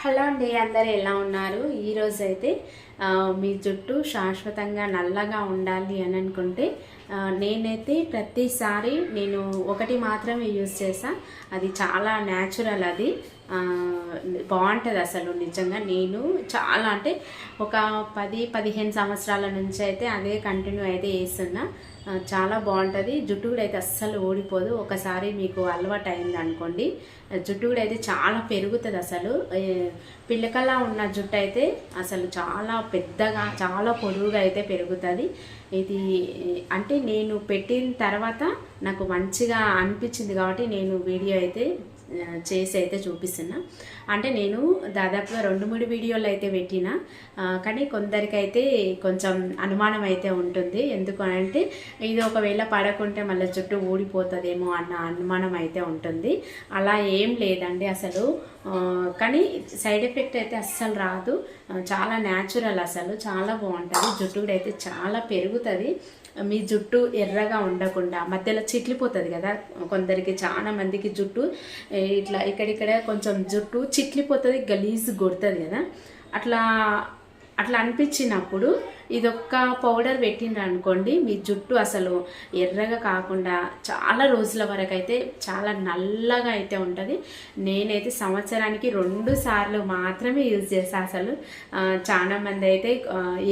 Hello అండి అందరు ఎలా ఉన్నారు? ఈరోజు అయితే మీ జుట్టు శాశ్వతంగా నల్లగా ఉండాలి అని అనుకుంటే నేనైతే ప్రతిసారి నేను ఒకటి మాత్రమే యూజ్ చేసా. అది చాలా న్యాచురల్ అది. బాగుంటుంది అసలు నిజంగా. నేను చాలా అంటే ఒక పది పదిహేను సంవత్సరాల నుంచి అయితే అదే కంటిన్యూ అయితే వేస్తున్నా చాలా బాగుంటుంది. జుట్టు కూడా అయితే అస్సలు ఓడిపోదు ఒకసారి మీకు అలవాటు అయింది అనుకోండి. జుట్టు కూడా అయితే చాలా పెరుగుతుంది అసలు. పిల్లకలా పిల్లకల్లా ఉన్న జుట్టు అయితే అసలు చాలా పెద్దగా చాలా పొడువుగా అయితే పెరుగుతుంది. ఇది అంటే నేను పెట్టిన తర్వాత నాకు మంచిగా అనిపించింది కాబట్టి నేను వీడియో అయితే చేసి అయితే చూపిస్తున్నా. అంటే నేను దాదాపుగా రెండు మూడు వీడియోలు అయితే పెట్టిన. కానీ కొందరికైతే కొంచెం అనుమానం అయితే ఉంటుంది. ఎందుకు అంటే ఇది ఒకవేళ పడకుంటే మళ్ళీ జుట్టు ఊడిపోతుందేమో అన్న అనుమానం అయితే ఉంటుంది. అలా ఏం లేదండి అసలు. కానీ సైడ్ ఎఫెక్ట్ అయితే అస్సలు రాదు. చాలా న్యాచురల్ అసలు. చాలా బాగుంటుంది. జుట్టు కూడా అయితే చాలా పెరుగుతుంది. మీ జుట్టు ఎర్రగా ఉండకుండా మధ్యలో చిట్లిపోతుంది కదా కొందరికి చాలా మందికి జుట్టు ఇట్లా ఇక్కడిక్కడ కొంచెం జుట్టు చిట్లిపోతుంది గలీజ్ కొడుతుంది కదా. అట్లా అట్లా అనిపించినప్పుడు ఇదొక్క పౌడర్ పెట్టిండ్రు అనుకోండి మీ జుట్టు అసలు ఎర్రగా కాకుండా చాలా రోజుల వరకు అయితే చాలా నల్లగా అయితే ఉంటుంది. నేనైతే సంవత్సరానికి రెండు సార్లు మాత్రమే యూజ్ చేస్తాను అసలు. చాలామంది అయితే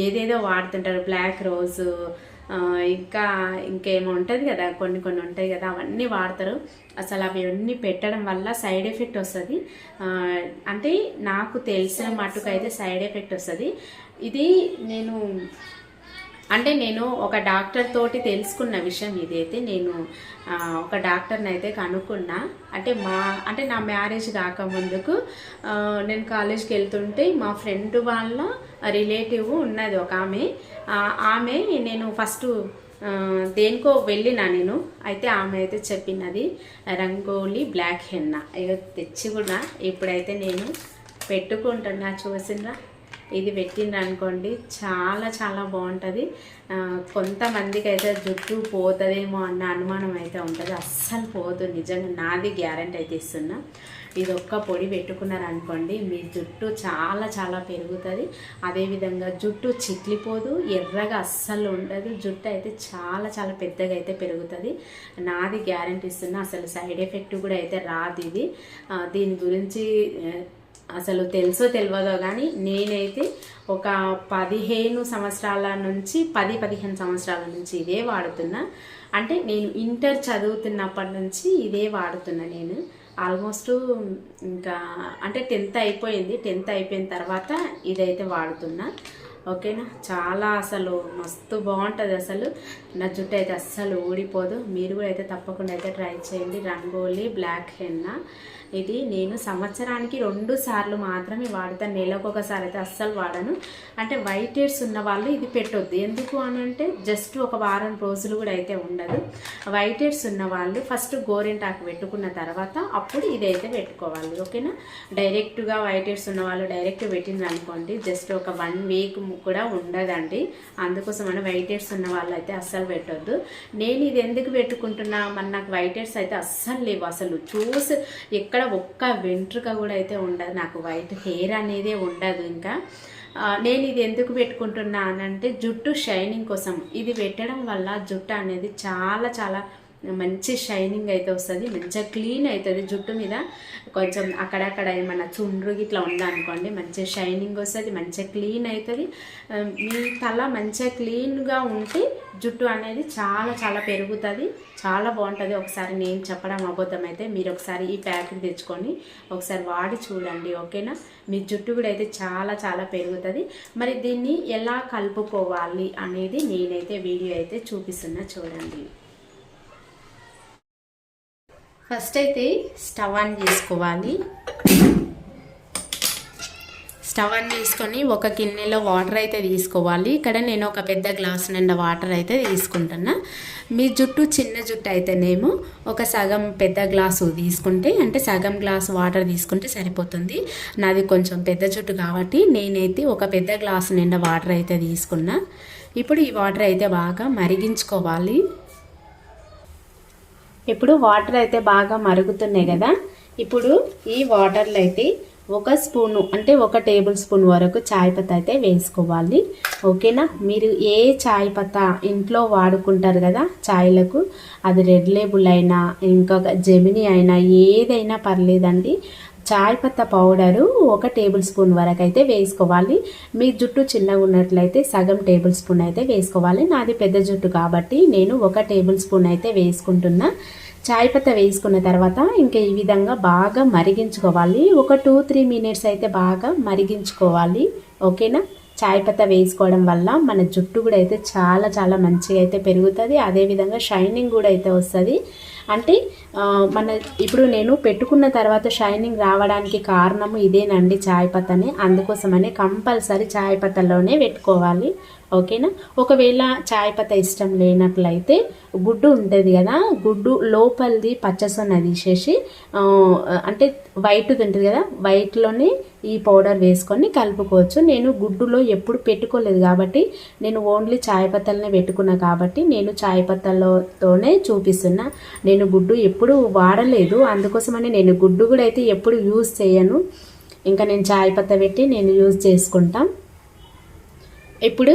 ఏదేదో వాడుతుంటారు బ్లాక్ రోజ్ ఇంకా ఇంకేమో ఉంటుంది కదా కొన్ని కొన్ని ఉంటాయి కదా అవన్నీ వాడతారు. అసలు అవన్నీ పెట్టడం వల్ల సైడ్ ఎఫెక్ట్ వస్తుంది. అంటే నాకు తెలిసిన మట్టుకు అయితే సైడ్ ఎఫెక్ట్ వస్తుంది. ఇది నేను అంటే నేను ఒక డాక్టర్ తోటి తెలుసుకున్న విషయం ఇదైతే నేను ఒక డాక్టర్ని అయితే కనుక్కున్నా. అంటే మా అంటే నా మ్యారేజ్ కాకముందుకు నేను కాలేజ్కి వెళ్తుంటే మా ఫ్రెండ్ వాళ్ళ రిలేటివ్ ఉన్నది ఒక ఆమె. ఆమె నేను ఫస్ట్ దేనికో వెళ్ళినా నేను. అయితే ఆమె అయితే చెప్పినది రంగోలీ బ్లాక్ హెన్న. ఇక తెచ్చి కూడా ఇప్పుడైతే నేను పెట్టుకుంటున్నా చూసిండ్రా? ఇది పెట్టిండ్రు అనుకోండి చాలా చాలా బాగుంటుంది. కొంతమందికి అయితే జుట్టు పోతుందేమో అన్న అనుమానం అయితే ఉంటుంది. అస్సలు పోదు నిజంగా నాది గ్యారంటీ అయితే ఇస్తున్నా. ఇది ఒక్క పొడి పెట్టుకున్నారు అనుకోండి మీ జుట్టు చాలా చాలా పెరుగుతుంది. అదేవిధంగా జుట్టు చిట్లిపోదు ఎర్రగా అస్సలు ఉండదు. జుట్టు అయితే చాలా చాలా పెద్దగా అయితే పెరుగుతుంది. నాది గ్యారంటీ ఇస్తున్నా. అసలు సైడ్ ఎఫెక్ట్ కూడా అయితే రాదు ఇది. దీని గురించి అసలు తెలుసో తెలియదో కానీ నేనైతే ఒక పదిహేను సంవత్సరాల నుంచి పది పదిహేను సంవత్సరాల నుంచి ఇదే వాడుతున్నా. అంటే నేను ఇంటర్ చదువుతున్నప్పటి నుంచి ఇదే వాడుతున్నా నేను. ఆల్మోస్ట్ ఇంకా అంటే టెన్త్ అయిపోయింది. టెన్త్ అయిపోయిన తర్వాత ఇదైతే వాడుతున్నా. ఓకేనా? చాలా అసలు మస్తు బాగుంటుంది అసలు. నా జుట్టు అయితే అస్సలు ఊడిపోదు. మీరు కూడా అయితే తప్పకుండా అయితే ట్రై చేయండి. Rangoli black henna. ఇది నేను సంవత్సరానికి రెండు సార్లు మాత్రమే వాడతాను నెలకు ఒకసారి అయితే అస్సలు వాడను. అంటే వైట్ హెయిర్స్ ఉన్న వాళ్ళు ఇది పెట్టొద్దు. ఎందుకు అని అంటే జస్ట్ ఒక వారం రోజులు కూడా అయితే ఉండదు. వైట్ హెయిర్స్ ఉన్న వాళ్ళు ఫస్ట్ గోరింటాకు పెట్టుకున్న తర్వాత అప్పుడు ఇదైతే పెట్టుకోవాలి. ఓకేనా? డైరెక్ట్గా వైట్ హెయిర్స్ ఉన్న వాళ్ళు డైరెక్ట్ పెట్టింది అనుకోండి జస్ట్ ఒక వన్ వీక్ కూడా ఉండదండి. అందుకోసం అని వైట్ హెయిర్స్ ఉన్న వాళ్ళు అయితే అస్సలు పెట్టొద్దు. నేను ఇది ఎందుకు పెట్టుకుంటున్నా? మరి నాకు వైట్ హెయిర్స్ అయితే అస్సలు లేవు. అసలు చూసి ఎక్కడ ఒక్క వెంట్రుక కూడా అయితే ఉండదు. నాకు వైట్ హెయిర్ అనేదే ఉండదు ఇంకా. నేను ఇది ఎందుకు పెట్టుకుంటున్నా అంటే జుట్టు షైనింగ్ కోసం. ఇది పెట్టడం వల్ల జుట్టు అనేది చాలా చాలా మంచి షైనింగ్ అయితే వస్తుంది మంచిగా క్లీన్ అవుతుంది. జుట్టు మీద కొంచెం అక్కడక్కడ ఏమన్నా చుండ్రు ఇట్లా ఉందనుకోండి మంచిగా షైనింగ్ వస్తుంది మంచిగా క్లీన్ అవుతుంది. మీ తల మంచిగా క్లీన్గా ఉంటే జుట్టు అనేది చాలా చాలా పెరుగుతుంది చాలా బాగుంటుంది. ఒకసారి నేను చెప్పడం అబద్ధం అయితే మీరు ఒకసారి ఈ ప్యాక్ని తెచ్చుకొని ఒకసారి వాడి చూడండి ఓకేనా? మీ జుట్టు కూడా అయితే చాలా చాలా పెరుగుతుంది. మరి దీన్ని ఎలా కలుపుకోవాలి అనేది నేనైతే వీడియో అయితే చూపిస్తున్నా చూడండి. ఫస్ట్ అయితే స్టవ్ ఆన్ చేసుకోవాలి. స్టవ్ ఆన్ తీసుకొని ఒక గిన్నెలో వాటర్ అయితే తీసుకోవాలి. ఇక్కడ నేను ఒక పెద్ద గ్లాస్ నిండా వాటర్ అయితే తీసుకుంటున్నా. మీ జుట్టు చిన్న జుట్టు అయితేనేమో ఒక సగం పెద్ద గ్లాసు తీసుకుంటే అంటే సగం గ్లాసు వాటర్ తీసుకుంటే సరిపోతుంది. నాది కొంచెం పెద్ద జుట్టు కాబట్టి నేనైతే ఒక పెద్ద గ్లాస్ నిండా వాటర్ అయితే తీసుకున్నా. ఇప్పుడు ఈ వాటర్ అయితే బాగా మరిగించుకోవాలి. ఇప్పుడు వాటర్ అయితే బాగా మరుగుతున్నాయి కదా. ఇప్పుడు ఈ వాటర్లో అయితే ఒక స్పూను అంటే ఒక టేబుల్ స్పూన్ వరకు చాయ్ పత్తా అయితే వేసుకోవాలి. ఓకేనా? మీరు ఏ చాయ్ పత్తా ఇంట్లో వాడుకుంటారు కదా చాయ్లకు అది రెడ్ లేబుల్ అయినా ఇంకొక జెమిని అయినా ఏదైనా పర్లేదండి. చాయ్ పత్తా పౌడరు ఒక టేబుల్ స్పూన్ వరకు అయితే వేసుకోవాలి. మీ జుట్టు చిన్నగా ఉన్నట్లయితే సగం టేబుల్ స్పూన్ అయితే వేసుకోవాలి. నాది పెద్ద జుట్టు కాబట్టి నేను ఒక టేబుల్ స్పూన్ అయితే వేసుకుంటున్నా. చాయ్ పత్త వేసుకున్న తర్వాత ఇంకా ఈ విధంగా బాగా మరిగించుకోవాలి. ఒక టూ త్రీ మినిట్స్ అయితే బాగా మరిగించుకోవాలి. ఓకేనా? చాయ్ పత్త వేసుకోవడం వల్ల మన జుట్టు కూడా అయితే చాలా చాలా మంచిగా అయితే పెరుగుతుంది. అదేవిధంగా షైనింగ్ కూడా అయితే వస్తుంది. అంటే మన ఇప్పుడు నేను పెట్టుకున్న తర్వాత షైనింగ్ రావడానికి కారణము ఇదేనండి చాయ్ పత్తని. అందుకోసమని కంపల్సరీ చాయ్ పత్తలోనే పెట్టుకోవాలి. ఓకేనా? ఒకవేళ చాయ్ పత్త ఇష్టం లేనట్లయితే గుడ్డు ఉంటుంది కదా గుడ్డు లోపలిది పచ్చసొన్న తీసేసి అంటే వైట్ ఉంటుంది కదా వైట్లోనే ఈ పౌడర్ వేసుకొని కలుపుకోవచ్చు. నేను గుడ్డులో ఎప్పుడు పెట్టుకోలేదు కాబట్టి నేను ఓన్లీ చాయ్ పత్తలనే పెట్టుకున్నా కాబట్టి నేను చాయ్ పత్తలతోనే చూపిస్తున్నా. నేను గుడ్డు ఎప్పుడు ఎప్పుడు వాడలేదు. అందుకోసమని నేను గుడ్డు కూడా అయితే ఎప్పుడు యూజ్ చేయను. ఇంకా నేను చాయ్ పత్త పెట్టి నేను యూజ్ చేసుకుంటాం. ఇప్పుడు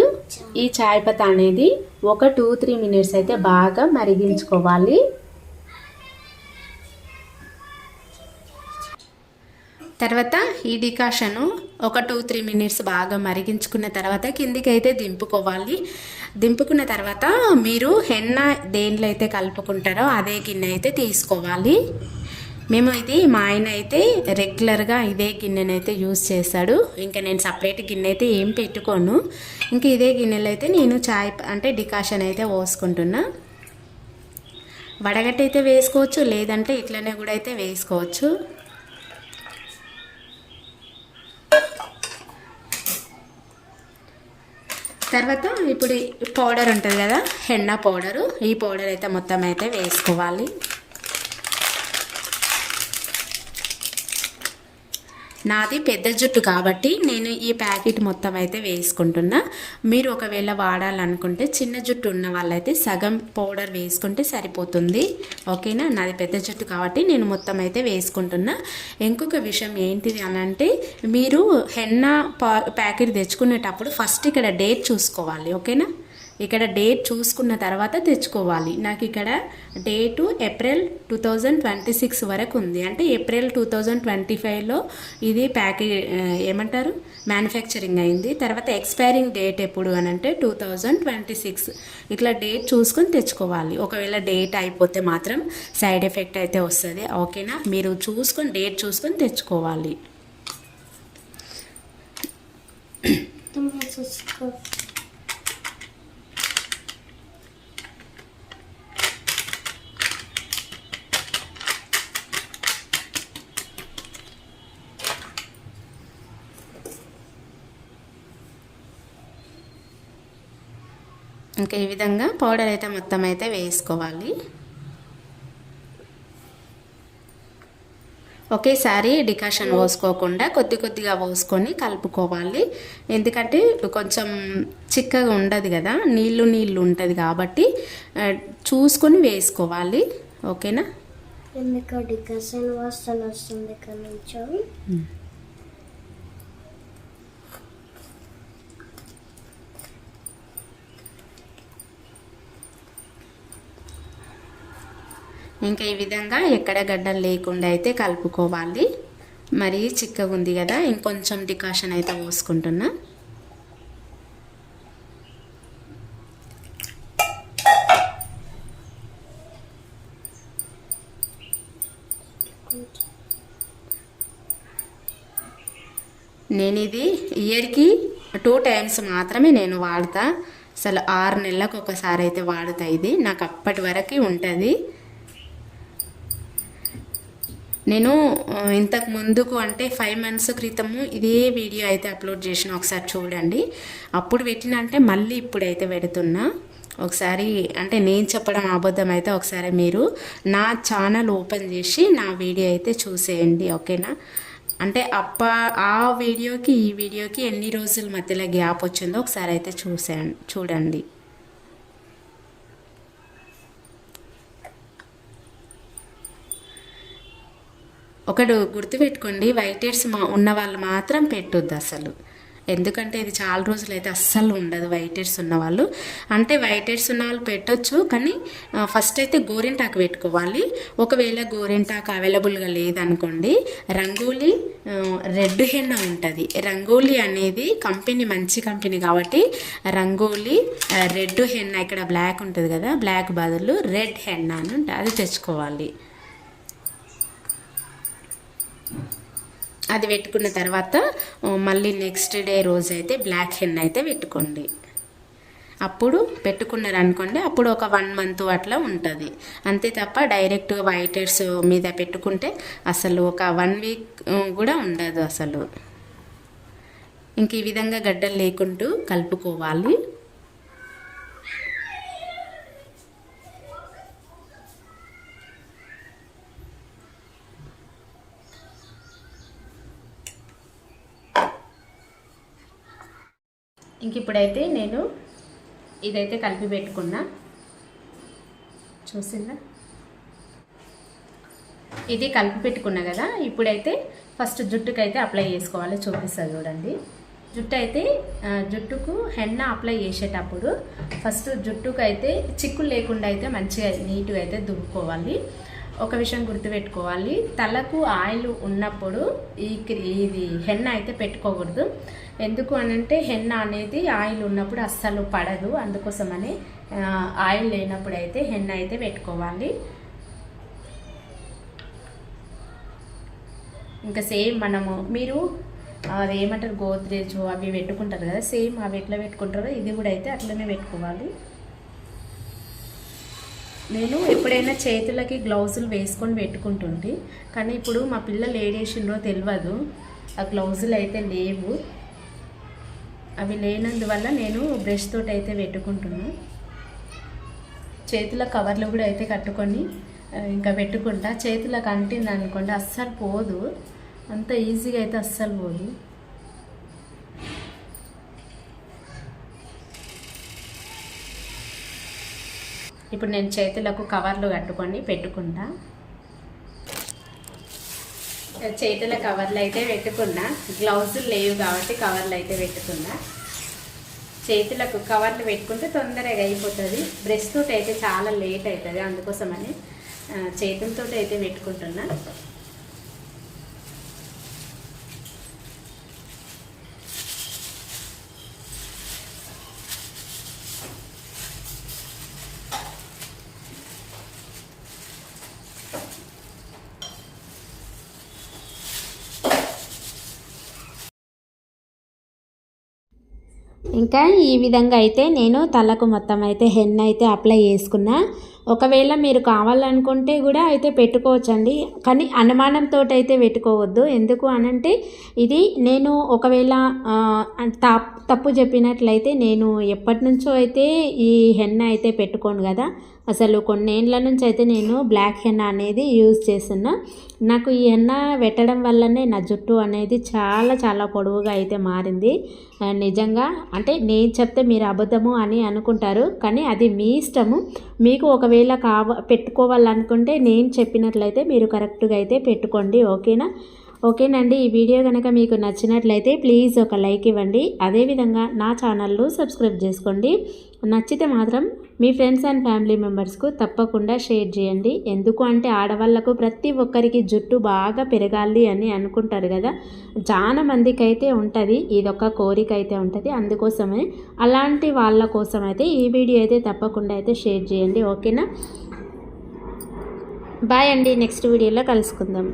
ఈ చాయ్ పత్త అనేది ఒక టూ త్రీ మినిట్స్ అయితే బాగా మరిగించుకోవాలి. తర్వాత ఈ డికాషను ఒక టూ త్రీ మినిట్స్ బాగా మరిగించుకున్న తర్వాత కిందికి అయితే దింపుకోవాలి. దింపుకున్న తర్వాత మీరు హెన్న దేనిలో అయితే కలుపుకుంటారో అదే గిన్నె అయితే తీసుకోవాలి. మేము ఇది మా ఆయన అయితే రెగ్యులర్గా ఇదే గిన్నెనైతే యూస్ చేస్తాడు ఇంకా నేను సపరేట్ గిన్నె అయితే ఏం పెట్టుకోను. ఇంకా ఇదే గిన్నెలో అయితే నేను చాయ్ అంటే డికాషన్ అయితే పోసుకుంటున్నా. వడగట్టయితే వేసుకోవచ్చు లేదంటే ఇట్లనే కూడా అయితే వేసుకోవచ్చు. తర్వాత ఇప్పుడు పౌడర్ ఉంటుంది కదా ఎన్న పౌడరు. ఈ పౌడర్ అయితే మొత్తం అయితే వేసుకోవాలి. నాది పెద్ద జుట్టు కాబట్టి నేను ఈ ప్యాకెట్ మొత్తం అయితే వేసుకుంటున్నా. మీరు ఒకవేళ వాడాలనుకుంటే చిన్న జుట్టు ఉన్న వాళ్ళైతే సగం పౌడర్ వేసుకుంటే సరిపోతుంది. ఓకేనా? నాది పెద్ద జుట్టు కాబట్టి నేను మొత్తం అయితే వేసుకుంటున్నా. ఇంకొక విషయం ఏంటిది అని అంటే మీరు హెన్న ప్యాకెట్ తెచ్చుకునేటప్పుడు ఫస్ట్ ఇక్కడ డేట్ చూసుకోవాలి. ఓకేనా? ఇక్కడ డేట్ చూసుకున్న తర్వాత తెచ్చుకోవాలి. నాకు ఇక్కడ date April two thousand twenty six వరకు ఉంది. అంటే ఏప్రిల్ టూ థౌజండ్ ట్వంటీ ఫైవ్లో ఇది ప్యాకే ఏమంటారు? మ్యానుఫ్యాక్చరింగ్ అయింది. తర్వాత ఎక్స్పైరింగ్ డేట్ ఎప్పుడు అని అంటే టూ థౌజండ్ ట్వంటీ సిక్స్. ఇట్లా డేట్ చూసుకొని తెచ్చుకోవాలి. ఒకవేళ డేట్ అయిపోతే మాత్రం సైడ్ ఎఫెక్ట్ అయితే వస్తుంది. ఓకేనా? మీరు చూసుకొని డేట్ చూసుకొని తెచ్చుకోవాలి. ఇంకా ఈ విధంగా పౌడర్ అయితే మొత్తం అయితే వేసుకోవాలి. ఒకేసారి డికాషన్ పోసుకోకుండా కొద్ది కొద్దిగా పోసుకొని కలుపుకోవాలి. ఎందుకంటే కొంచెం చిక్కగా ఉండదు కదా నీళ్ళు నీళ్ళు ఉంటుంది కాబట్టి చూసుకొని వేసుకోవాలి. ఓకేనా? ఎందుకు డికాషన్ వాసన వస్తుంది ఇక్కడ ఇంకా ఈ విధంగా ఎక్కడ గడ్డలు లేకుండా అయితే కలుపుకోవాలి. మరీ చిక్కగా ఉంది కదా ఇంకొంచెం డికాషన్ అయితే పోసుకుంటున్నా. నేను ఇది ఇయర్కి టూ టైమ్స్ మాత్రమే నేను వాడతా. అసలు ఆరు నెలలకు ఒకసారి అయితే వాడుతా ఇది. నాకు అప్పటి వరకు ఉంటుంది. నేను ఇంతకు ముందుకు అంటే ఫైవ్ మంత్స్ క్రితము ఇదే వీడియో అయితే అప్లోడ్ చేసిన. ఒకసారి చూడండి. అప్పుడు పెట్టిన అంటే మళ్ళీ ఇప్పుడైతే పెడుతున్నా. ఒకసారి అంటే నేను చెప్పడం అబద్ధం అయితే ఒకసారి మీరు నా ఛానల్ ఓపెన్ చేసి నా వీడియో అయితే చూసేయండి ఓకేనా? అంటే అప్ప ఆ వీడియోకి ఈ వీడియోకి ఎన్ని రోజుల మధ్యలో గ్యాప్ వచ్చిందో ఒకసారి అయితే చూసేయండి చూడండి. ఒకడు గుర్తుపెట్టుకోండి వైట్ మా ఉన్న వాళ్ళు మాత్రం పెట్టొద్దు అసలు. ఎందుకంటే ఇది చాలా రోజులు అయితే అస్సలు ఉండదు వైట్ హెడ్స్ ఉన్నవాళ్ళు. అంటే వైట్ హెడ్స్ ఉన్న వాళ్ళు పెట్టొచ్చు కానీ ఫస్ట్ అయితే గోరింటాకు పెట్టుకోవాలి. ఒకవేళ గోరింటాకు అవైలబుల్గా లేదనుకోండి రంగోలీ రెడ్ హెన్న ఉంటుంది. రంగోలీ అనేది కంపెనీ మంచి కంపెనీ కాబట్టి రంగోలీ రెడ్ హెన్న ఇక్కడ బ్లాక్ ఉంటుంది కదా బ్లాక్ బదులు రెడ్ హెన్న అని ఉంటుంది అది తెచ్చుకోవాలి. అది పెట్టుకున్న తర్వాత మళ్ళీ నెక్స్ట్ డే రోజు అయితే బ్లాక్ హెన్ అయితే పెట్టుకోండి. అప్పుడు పెట్టుకున్నారు అనుకోండి అప్పుడు ఒక వన్ మంత్ అట్లా ఉంటుంది. అంతే తప్ప డైరెక్ట్ వైటర్స్ మీద పెట్టుకుంటే అసలు ఒక వన్ వీక్ కూడా ఉండదు అసలు. ఇంక ఈ విధంగా గడ్డలు లేకుంటూ కలుపుకోవాలి. ఇంక ఇప్పుడైతే నేను ఇదైతే కలిపి పెట్టుకున్నా. చూసిందా? ఇది కలిపి పెట్టుకున్నా కదా ఇప్పుడైతే ఫస్ట్ జుట్టుకైతే అప్లై చేసుకోవాలి చూపిస్తుంది చూడండి. జుట్టు అయితే జుట్టుకు హెన్న అప్లై చేసేటప్పుడు ఫస్ట్ జుట్టుకు అయితే చిక్కులు లేకుండా అయితే మంచిగా నీట్గా అయితే దువ్వుకోవాలి. ఒక విషయం గుర్తుపెట్టుకోవాలి. తలకు ఆయిల్ ఉన్నప్పుడు ఈ క్రి- ఇది హెన్న అయితే పెట్టుకోకూడదు. ఎందుకు అనంటే హెన్న అనేది ఆయిల్ ఉన్నప్పుడు అస్సలు పడదు. అందుకోసమని ఆయిల్ లేనప్పుడు అయితే హెన్న అయితే పెట్టుకోవాలి. ఇంకా సేమ్ మనము మీరు అది ఏమంటారు గోద్రేజ్ అవి పెట్టుకుంటారు కదా సేమ్ అవి ఎట్లా పెట్టుకుంటారో ఇది కూడా అయితే అట్లనే పెట్టుకోవాలి. నేను ఎప్పుడైనా చేతులకి గ్లౌజులు వేసుకొని పెట్టుకుంటుంటే. కానీ ఇప్పుడు మా పిల్లలు ఏడేసిండ్రో తెలియదు ఆ గ్లౌజులు అయితే లేవు. అవి లేనందువల్ల నేను బ్రష్ తోటి అయితే పెట్టుకుంటున్నాను చేతుల కవర్లు కూడా అయితే కట్టుకొని ఇంకా పెట్టుకుంటా. చేతులకు అంటింది అనుకోండి అస్సలు పోదు. అంత ఈజీగా అయితే అస్సలు పోదు. ఇప్పుడు నేను చేతులకు కవర్లు కట్టుకొని పెట్టుకుంటా. చేతుల కవర్లు అయితే పెట్టుకున్నా. గ్లౌజులు లేవు కాబట్టి కవర్లు అయితే పెట్టుకున్నా. చేతులకు కవర్లు పెట్టుకుంటే తొందరగా అయిపోతుంది. బ్రష్ తోటి అయితే చాలా లేట్ అవుతుంది అందుకోసమని చేతులతో అయితే పెట్టుకుంటున్నా. ఇంకా ఈ విధంగా అయితే నేను తలకు మొత్తం అయితే హెన్ అయితే అప్లై చేసుకున్నా. ఒకవేళ మీరు కావాలనుకుంటే కూడా అయితే పెట్టుకోవచ్చండి. కానీ అనుమానంతో అయితే పెట్టుకోవద్దు. ఎందుకు అనంటే ఇది నేను ఒకవేళ తప్పు చెప్పినట్లయితే నేను ఎప్పటి నుంచో అయితే ఈ హెన్న అయితే పెట్టుకోను కదా. అసలు కొన్నేళ్ళ నుంచి అయితే నేను బ్లాక్ హెన్న అనేది యూజ్ చేస్తున్నా. నాకు ఈ హెన్న పెట్టడం వల్లనే నా జుట్టు అనేది చాలా చాలా పొడవుగా అయితే మారింది. నిజంగా అంటే నేను చెప్తే మీరు అబద్ధము అని అనుకుంటారు. కానీ అది మీ ఇష్టము. మీకు ఒకవేళ కావ పెట్టుకోవాలనుకుంటే నేను చెప్పినట్లయితే మీరు కరెక్ట్గా అయితే పెట్టుకోండి ఓకేనా? ఓకేనండి ఈ వీడియో కనుక మీకు నచ్చినట్లయితే ప్లీజ్ ఒక లైక్ ఇవ్వండి. అదేవిధంగా నా ఛానల్ను సబ్స్క్రైబ్ చేసుకోండి. నచ్చితే మాత్రం మీ ఫ్రెండ్స్ అండ్ ఫ్యామిలీ మెంబర్స్కు తప్పకుండా షేర్ చేయండి. ఎందుకు అంటే ఆడవాళ్ళకు ప్రతి ఒక్కరికి జుట్టు బాగా పెరగాలి అని అనుకుంటారు కదా. చాలా మందికి అయితే ఉంటుంది ఇదొక కోరిక అయితే ఉంటుంది. అందుకోసమే అలాంటి వాళ్ళ కోసం అయితే ఈ వీడియో అయితే తప్పకుండా అయితే షేర్ చేయండి. ఓకేనా? బాయ్ అండి నెక్స్ట్ వీడియోలో కలుసుకుందాం.